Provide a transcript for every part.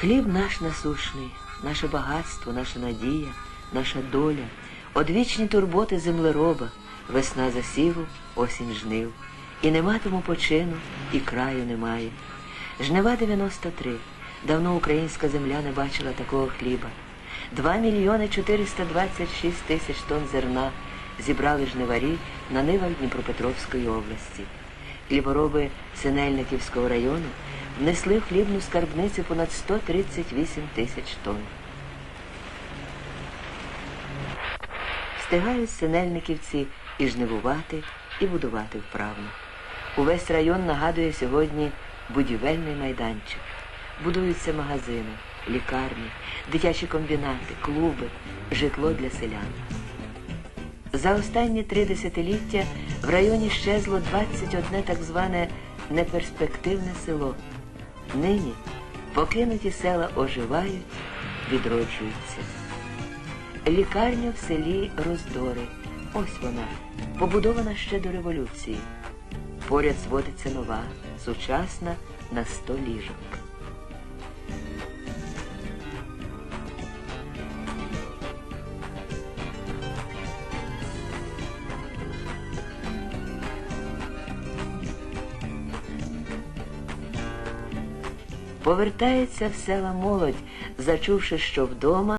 Хліб наш насушний, наше багатство, наша надія, наша доля, одвічні турботи землероба, весна засіву, осінь жнив. І нема тому почину, і краю немає. Жнива 93. Давно українська земля не бачила такого хліба. Два мільйони 426 тисяч тонн зерна зібрали жниварі на нивах Дніпропетровської області. Хлібороби Синельниківського району внесли в хлібну скарбницю понад 138 тисяч тонн. Встигають синельниківці і жнивувати, і будувати вправно. Увесь район нагадує сьогодні будівельний майданчик. Будуються магазини, лікарні, дитячі комбінати, клуби, житло для селян. За останні три десятиліття в районі щезло 21 так зване неперспективне село. Нині покинуті села оживають, відроджуються. Лікарня в селі Роздори. Ось вона, побудована ще до революції. Поряд зводиться нова, сучасна на сто ліжок. Повертається в села молодь, зачувши, що вдома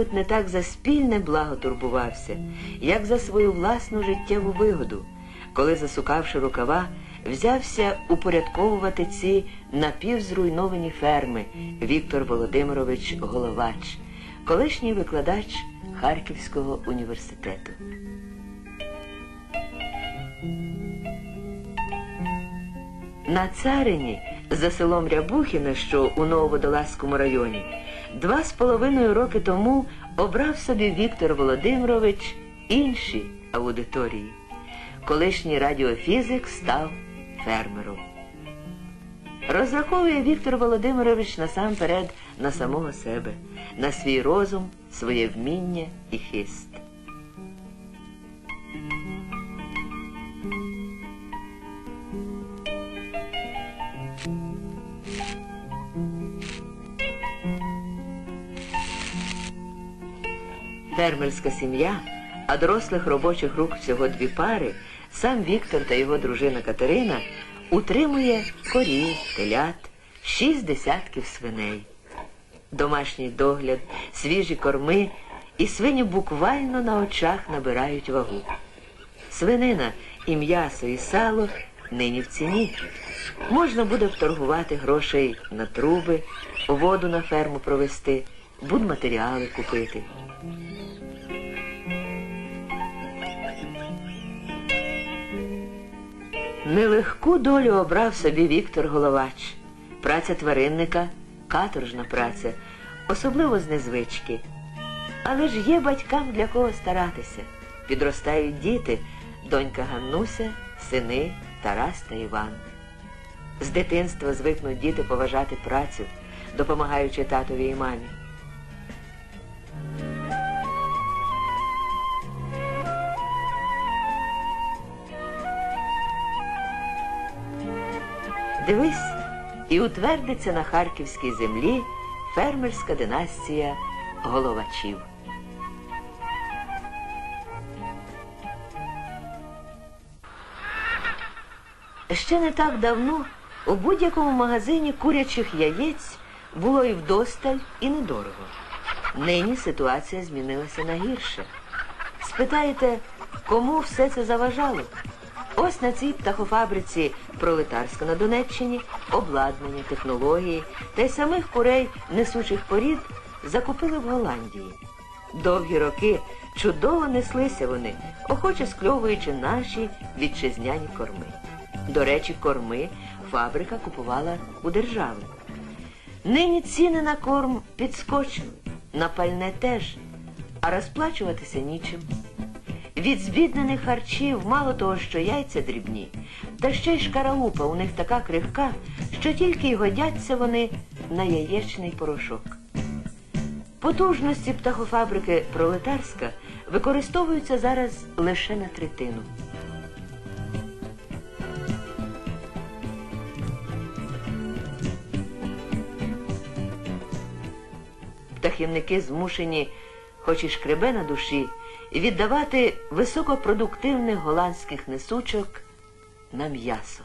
Тут не так за спільне благо турбувався, як за свою власну життєву вигоду, коли, засукавши рукава, взявся упорядковувати ці напівзруйновані ферми Віктор Володимирович Головач, колишній викладач Харківського університету. На царині за селом Рябухіне, що у Нововодолазькому районі, два з половиною роки тому обрав собі Віктор Володимирович інші аудиторії. Колишній радіофізик став фермером. Розраховує Віктор Володимирович насамперед на самого себе, на свій розум, своє вміння і хист. Фермерська сім'я, а дорослих робочих рук всього дві пари, сам Віктор та його дружина Катерина утримує корів, телят, шість десятків свиней. Домашній догляд, свіжі корми і свині буквально на очах набирають вагу. Свинина і м'ясо, і сало нині в ціні. Можна буде вторгувати грошей на труби, воду на ферму провести, будматеріали купити. Нелегку долю обрав собі Віктор Головач. Праця тваринника каторжна праця, особливо з незвички. Але ж є батькам для кого старатися. Підростають діти, донька Ганнуся, сини Тарас та Іван. З дитинства звикнуть діти поважати працю, допомагаючи татові і мамі. Дивись, і утвердиться на харківській землі фермерська династія головачів. Ще не так давно у будь-якому магазині курячих яєць було і вдосталь, і недорого. Нині ситуація змінилася на гірше. Спитаєте, Кому все це заважало? Ось на цій птахофабриці пролетарська на Донеччині обладнання, технології та й самих курей несучих порід закупили в Голландії. Довгі роки чудово неслися вони, охоче скльовуючи наші вітчизняні корми. До речі, корми фабрика купувала у держави. Нині ціни на корм підскочили, на пальне теж, а розплачуватися нічим. Від збіднених харчів мало того, що яйця дрібні, та ще й шкаралупа у них така крихка, що тільки й годяться вони на яєчний порошок. Потужності птахофабрики Пролетарська використовуються зараз лише на третину. Птахівники змушені, хоч і шкребе на душі, віддавати високопродуктивних голландських несучок на м'ясо.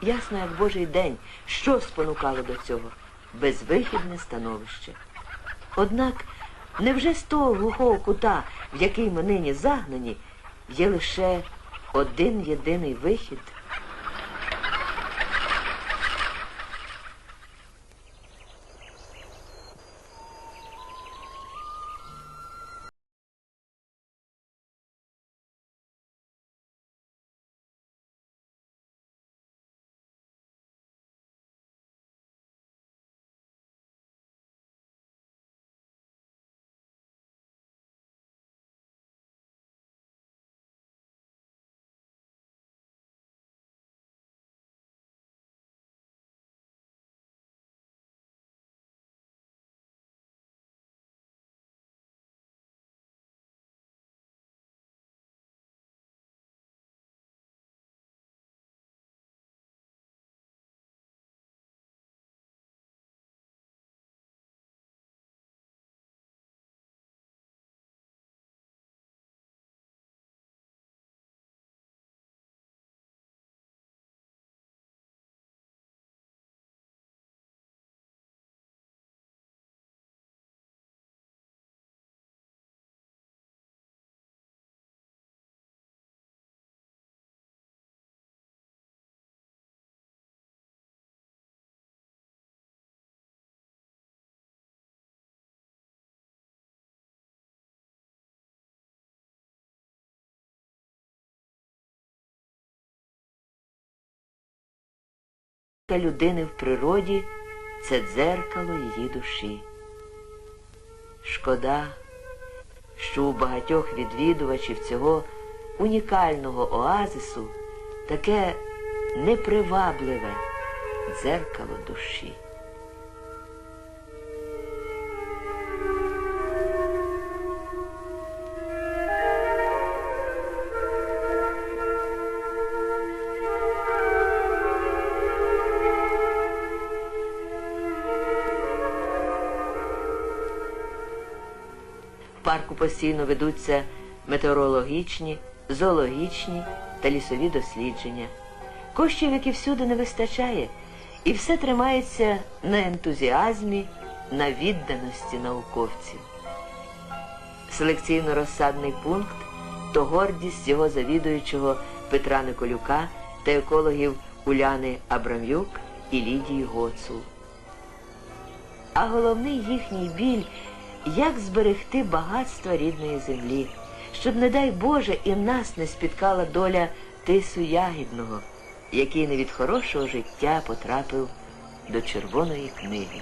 Ясно, як божий день, що спонукало до цього безвихідне становище. Однак, невже з того глухого кута, в який ми нині загнані, є лише один єдиний вихід? Та людини в природі це дзеркало її душі. Шкода, що у багатьох відвідувачів цього унікального оазису таке непривабливе дзеркало душі. Парку постійно ведуться метеорологічні, зоологічні та лісові дослідження. Коштів, як і всюди, не вистачає, і все тримається на ентузіазмі, на відданості науковців. Селекційно-розсадний пункт то гордість його завідуючого Петра Николюка та екологів Уляни Абрам'юк і Лідії Гоцул. А головний їхній біль як зберегти багатство рідної землі, щоб, не дай Боже, і нас не спіткала доля тису ягідного, який не від хорошого життя потрапив до червоної книги.